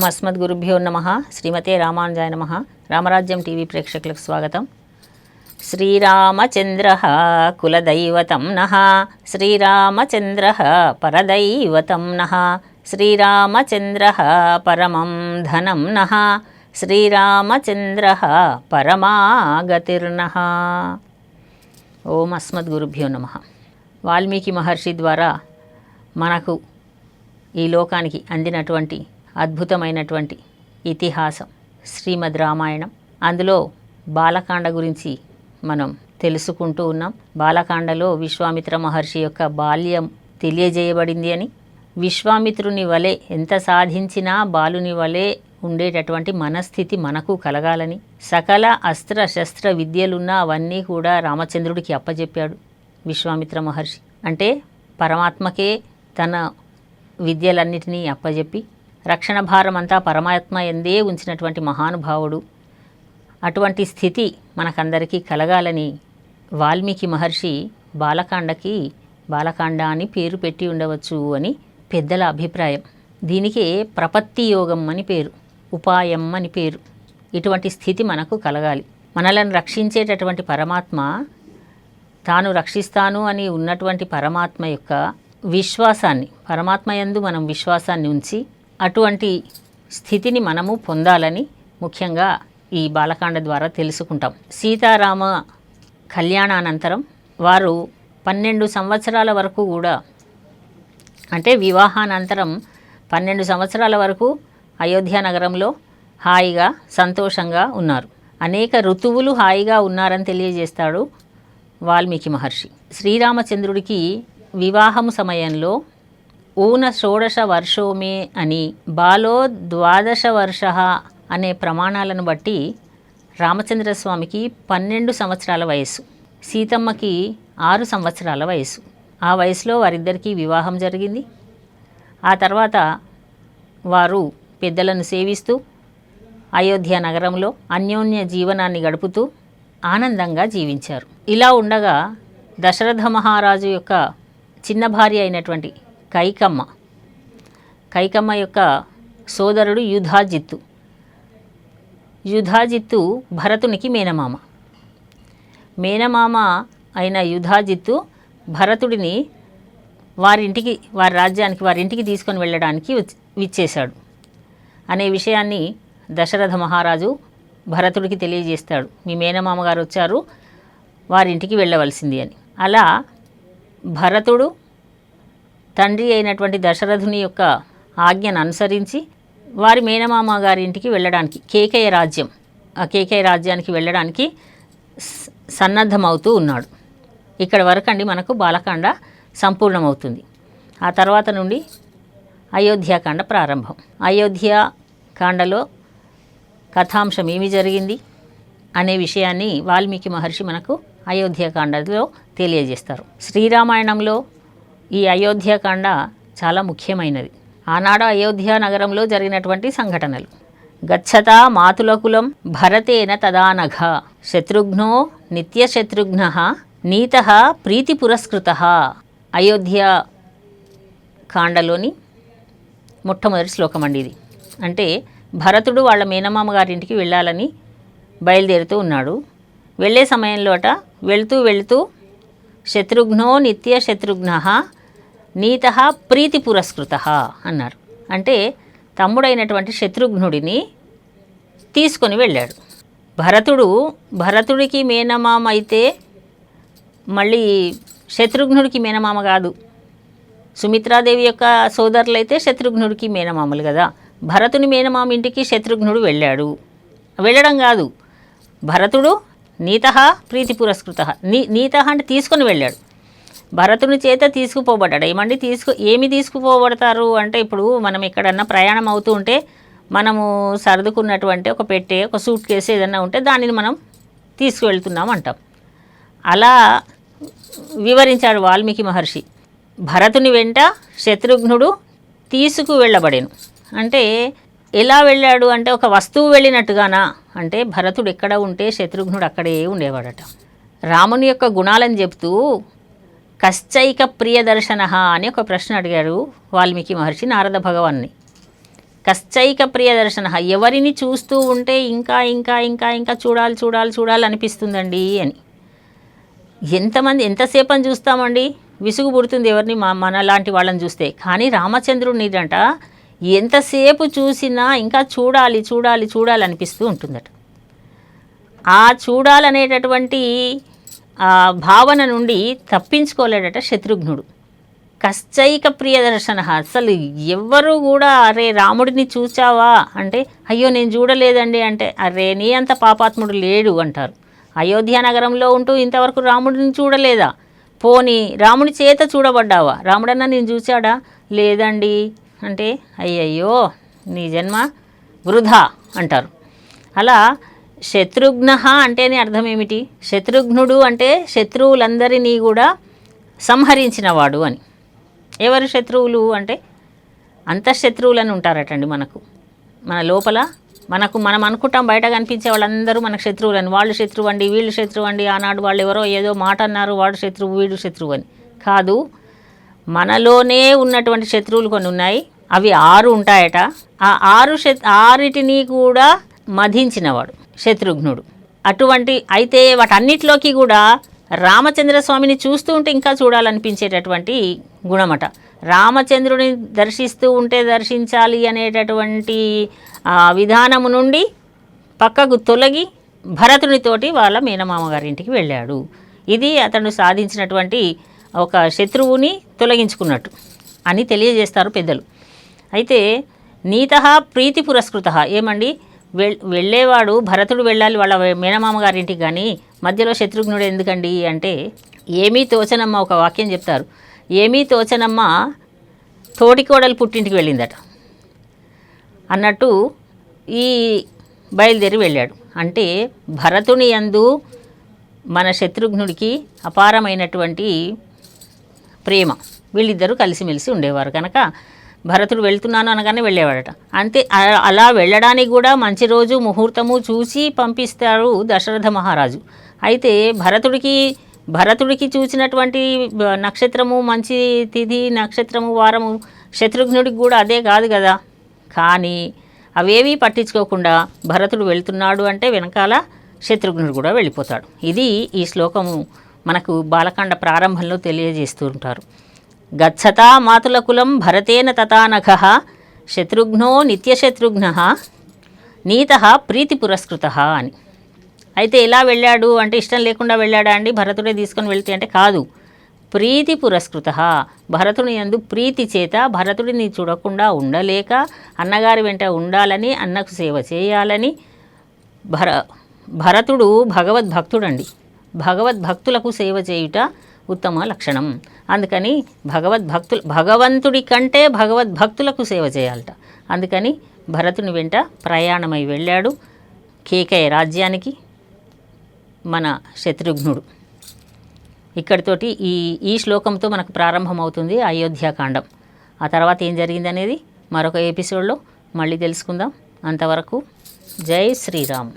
ఓం అస్మద్ గురుభ్యో నమ. శ్రీమతే రామానుజాయ నమ. రామరాజ్యం టీవీ ప్రేక్షకులకు స్వాగతం. శ్రీరామచంద్ర కులదైవతం నః. శ్రీరామచంద్ర పరదైవతం నః. శ్రీరామచంద్ర పరమం ధనం నః. శ్రీరామచంద్ర పరమాగతిర్నః. ఓం అస్మద్ గురుభ్యో నమ. వాల్మీకి మహర్షి ద్వారా మనకు ఈ లోకానికి అందినటువంటి అద్భుతమైనటువంటి ఇతిహాసం శ్రీమద్ రామాయణం. అందులో బాలకాండ గురించి మనం తెలుసుకుంటూ ఉన్నాం. బాలకాండలో విశ్వామిత్ర మహర్షి యొక్క బాల్యం తెలియజేయబడింది అని. విశ్వామిత్రుని వలె ఎంత సాధించినా బాలుని వలె ఉండేటటువంటి మనస్థితి మనకు కలగాలని. సకల అస్త్ర శస్త్ర విద్యలున్నా అవన్నీ కూడా రామచంద్రుడికి అప్పజెప్పాడు విశ్వామిత్ర మహర్షి. అంటే పరమాత్మకే తన విద్యలన్నిటినీ అప్పజెప్పి రక్షణ భారం అంతా పరమాత్మ ఎందే ఉంచినటువంటి మహానుభావుడు. అటువంటి స్థితి మనకందరికీ కలగాలని వాల్మీకి మహర్షి బాలకాండకి బాలకాండ అని పేరు పెట్టి ఉండవచ్చు అని పెద్దల అభిప్రాయం. దీనికే ప్రపత్తి యోగం అని పేరు ఉపాయం అని పేరు. ఇటువంటి స్థితి మనకు కలగాలి. మనలను రక్షించేటటువంటి పరమాత్మ తాను రక్షిస్తాను అని ఉన్నటువంటి పరమాత్మ యొక్క విశ్వాసాన్ని పరమాత్మ యందు మనం విశ్వాసాన్ని ఉంచి అటువంటి స్థితిని మనము పొందాలని ముఖ్యంగా ఈ బాలకాండ ద్వారా తెలుసుకుంటాం. సీతారామ కళ్యాణానంతరం వారు పన్నెండు సంవత్సరాల వరకు కూడా అంటే వివాహానంతరం పన్నెండు సంవత్సరాల వరకు అయోధ్య నగరంలో హాయిగా సంతోషంగా ఉన్నారు. అనేక ఋతువులు హాయిగా ఉన్నారని తెలియజేస్తాడు వాల్మీకి మహర్షి. శ్రీరామచంద్రుడికి వివాహము సమయంలో ఊన షోడశ వర్షోమే అని బాలో ద్వాదశ వర్ష అనే ప్రమాణాలను బట్టి రామచంద్రస్వామికి పన్నెండు సంవత్సరాల వయస్సు సీతమ్మకి ఆరు సంవత్సరాల వయసు ఆ వయసులో వారిద్దరికీ వివాహం జరిగింది. ఆ తర్వాత వారు పెద్దలను సేవిస్తూ అయోధ్య నగరంలో అన్యోన్య జీవనాన్ని గడుపుతూ ఆనందంగా జీవించారు. ఇలా ఉండగా దశరథ మహారాజు యొక్క చిన్న భార్య అయినటువంటి కైకమ్మ. కైకమ్మ యొక్క సోదరుడు యుధాజిత్తు. యుధాజిత్తు భరతునికి మేనమామ. మేనమామ అయిన యుధాజిత్తు భరతుడిని వారింటికి వారి రాజ్యానికి వారింటికి తీసుకొని వెళ్ళడానికి విచ్చేశాడు. అనే విషయాన్ని దశరథ మహారాజు భరతుడికి తెలియజేస్తాడు. మీ మేనమామ గారు వచ్చారు వారింటికి వెళ్ళవలసింది అని. అలా భరతుడు తండ్రి అయినటువంటి దశరథుని యొక్క ఆజ్ఞను అనుసరించి వారి మేనమామ గారి ఇంటికి వెళ్ళడానికి కేకయ రాజ్యం ఆ కేకయ రాజ్యానికి వెళ్ళడానికి సన్నద్ధమవుతూ ఉన్నాడు. ఇక్కడ వరకండి మనకు బాలకాండ సంపూర్ణమవుతుంది. ఆ తర్వాత నుండి అయోధ్యాకాండ ప్రారంభం. అయోధ్య కాండలో కథాంశం ఏమి జరిగింది అనే విషయాన్ని వాల్మీకి మహర్షి మనకు అయోధ్యాకాండలో తెలియజేస్తారు. శ్రీరామాయణంలో ఈ అయోధ్యకాండ చాలా ముఖ్యమైనది. ఆనాడు అయోధ్య నగరంలో జరిగినటువంటి సంఘటనలు. గచ్చత మాతులకులం భరతేన తదానఘ శత్రుఘ్నో నిత్యశత్రుఘ్న నీత ప్రీతి పురస్కృత అయోధ్య కాండలోని మొట్టమొదటి శ్లోకం అండి ఇది. అంటే భరతుడు వాళ్ళ మేనమామ గారింటికి వెళ్ళాలని బయలుదేరుతూ ఉన్నాడు. వెళ్ళే సమయంలోట వెళుతూ వెళుతూ శత్రుఘ్నో నిత్య శత్రుఘ్న నీత ప్రీతి పురస్కృత అన్నారు. అంటే తమ్ముడైనటువంటి శత్రుఘ్నుడిని తీసుకొని వెళ్ళాడు. భరతుడు భరతుడికి మేనమామ అయితే మళ్ళీ శత్రుఘ్నుడికి మేనమామ కాదు. సుమిత్రాదేవి యొక్క సోదరులైతే శత్రుఘ్నుడికి మేనమామలు కదా. భరతుని మేనమామ ఇంటికి శత్రుఘ్నుడు వెళ్ళాడు. వెళ్ళడం కాదు. భరతుడు నీత ప్రీతి పురస్కృత నీ నీత అంటే తీసుకొని వెళ్ళాడు. భరతుని చేత తీసుకుపోబడ్డాడు. ఏమండి? తీసుకు ఏమి తీసుకుపోబడతారు? అంటే ఇప్పుడు మనం ఎక్కడన్నా ప్రయాణం అవుతూ ఉంటే మనము సర్దుకున్నటువంటి ఒక పెట్టే ఒక సూట్ కేసు ఏదైనా ఉంటే దానిని మనం తీసుకువెళ్తున్నాం అంటాం అలా వివరించాడు వాల్మీకి మహర్షి. భరతుని వెంట శత్రుఘ్నుడు తీసుకు వెళ్ళబడేను అంటే ఎలా వెళ్ళాడు? అంటే ఒక వస్తువు వెళ్ళినట్టుగానా? అంటే భరతుడు ఎక్కడ ఉంటే శత్రుఘ్నుడు అక్కడే ఉండేవాడట. రాముని యొక్క గుణాలను చెప్తూ కశ్చైక ప్రియదర్శన అని ఒక ప్రశ్న అడిగాడు వాల్మీకి మహర్షి నారద భగవాన్ని. కశ్చైక ప్రియదర్శన ఎవరిని చూస్తూ ఉంటే ఇంకా ఇంకా ఇంకా ఇంకా చూడాలి చూడాలి చూడాలి అనిపిస్తుందండి అని. ఎంతమంది ఎంతసేపు అని చూస్తామండి? విసుగు పుడుతుంది ఎవరిని? మా మన లాంటి వాళ్ళని చూస్తే. కానీ రామచంద్రుడినిదంట ఎంతసేపు చూసినా ఇంకా చూడాలి చూడాలి చూడాలి అనిపిస్తూ ఉంటుందట. ఆ చూడాలనేటటువంటి భావన నుండి తప్పించుకోలేడట శత్రుఘ్నుడు. కశ్చైక ప్రియదర్శన అసలు ఎవ్వరు కూడా అరే రాముడిని చూచావా అంటే అయ్యో నేను చూడలేదండి అంటే అరే నీ అంత పాపాత్ముడు లేడు అంటారు. అయోధ్య నగరంలో ఉంటూ ఇంతవరకు రాముడిని చూడలేదా? పోని రాముడి చేత చూడబడ్డావా? రాముడన్నా నేను చూచాడా? లేదండి అంటే అయ్యయ్యో నీ జన్మ వృధా అంటారు. అలా శత్రుఘ్న అంటేనే అర్థం ఏమిటి? శత్రుఘ్నుడు అంటే శత్రువులందరినీ కూడా సంహరించినవాడు అని. ఎవరు శత్రువులు అంటే? అంతఃశత్రువులని ఉంటారటండి మనకు. మన లోపల మనకు మనం అనుకుంటాం బయట కనిపించే వాళ్ళందరూ మనకు శత్రువులని. వాళ్ళు శత్రువు అండి వీళ్ళు శత్రువు అండి ఆనాడు వాళ్ళు ఎవరో ఏదో మాట అన్నారు వాడు శత్రువు వీడు శత్రువు అని. కాదు మనలోనే ఉన్నటువంటి శత్రువులు కొన్ని ఉన్నాయి. అవి ఆరు ఉంటాయట. ఆ ఆరు శత్ ఆరిటిని కూడా మధించినవాడు. శత్రుఘ్నుడు. అటువంటి అయితే వాటన్నిటిలోకి కూడా రామచంద్ర స్వామిని చూస్తూ ఉంటే ఇంకా చూడాలనిపించేటటువంటి గుణమట. రామచంద్రుని దర్శిస్తూ ఉంటే దర్శించాలి అనేటటువంటి విధానము నుండి పక్కకు తొలగి భరతునితోటి వాళ్ళ మేనమామ గారింటికి వెళ్ళాడు. ఇది అతను సాధించినటువంటి ఒక శత్రువుని తొలగించుకున్నట్టు అని తెలియజేస్తారు పెద్దలు. అయితే నీత ప్రీతి పురస్కృత. ఏమండి? వెళ్ వెళ్ళేవాడు భరతుడు వెళ్ళాలి వాళ్ళ మేనమామ గారింటికి కానీ మధ్యలో శత్రుఘ్నుడు ఎందుకండి అంటే ఏమీ తోచనమ్మ ఒక వాక్యం చెప్తారు. ఏమీ తోచనమ్మ తోటికోడలు పుట్టింటికి వెళ్ళిందట. అన్నట్టు ఈ బయలుదేరి వెళ్ళాడు. అంటే భరతుని యందు మన శత్రుఘ్నుడికి అపారమైనటువంటి ప్రేమ. వీళ్ళిద్దరూ కలిసిమెలిసి ఉండేవారు. కనుక భరతుడు వెళ్తున్నాను అనగానే వెళ్ళేవాడట. అంతే అలా వెళ్ళడానికి కూడా మంచి రోజు ముహూర్తము చూసి పంపిస్తాడు దశరథ మహారాజు. అయితే భరతుడికి భరతుడికి చూసినటువంటి నక్షత్రము మంచి తిథి నక్షత్రము వారము శత్రుఘ్నుడికి కూడా అదే కాదు కదా. కానీ అవేమీ పట్టించుకోకుండా భరతుడు వెళ్తున్నాడు అంటే వెనకాల శత్రుఘ్నుడు కూడా వెళ్ళిపోతాడు. ఇది ఈ శ్లోకము మనకు బాలకాండ ప్రారంభంలో తెలియజేస్తూ ఉంటారు. గచ్చతా మాతులకులం భరతేన తథానఘ శత్రుఘ్నో నిత్యశత్రుఘ్న నీత ప్రీతి పురస్కృత అని. అయితే ఎలా వెళ్ళాడు? అంటే ఇష్టం లేకుండా వెళ్ళాడా అండి? భరతుడే తీసుకొని వెళ్తే అంటే కాదు. ప్రీతి పురస్కృత భరతుని యందు ప్రీతి చేత భరతుడిని చూడకుండా ఉండలేక అన్నగారి వెంట ఉండాలని అన్నకు సేవ చేయాలని భర భరతుడు భగవద్భక్తుడండి. భగవద్భక్తులకు సేవ చేయుట ఉత్తమ లక్షణం. అందుకని భగవద్భక్తులు భగవంతుడి కంటే భగవద్భక్తులకు సేవ చేయాలట. అందుకని భరతుని వెంట ప్రయాణమై వెళ్ళాడు కేకయ రాజ్యానికి మన శత్రుఘ్నుడు. ఇక్కడితోటి ఈ ఈ శ్లోకంతో మనకు ప్రారంభమవుతుంది అయోధ్యాకాండం ఆ తర్వాత ఏం జరిగింది అనేది మరొక ఎపిసోడ్లో మళ్ళీ తెలుసుకుందాం. అంతవరకు జై శ్రీరామ్.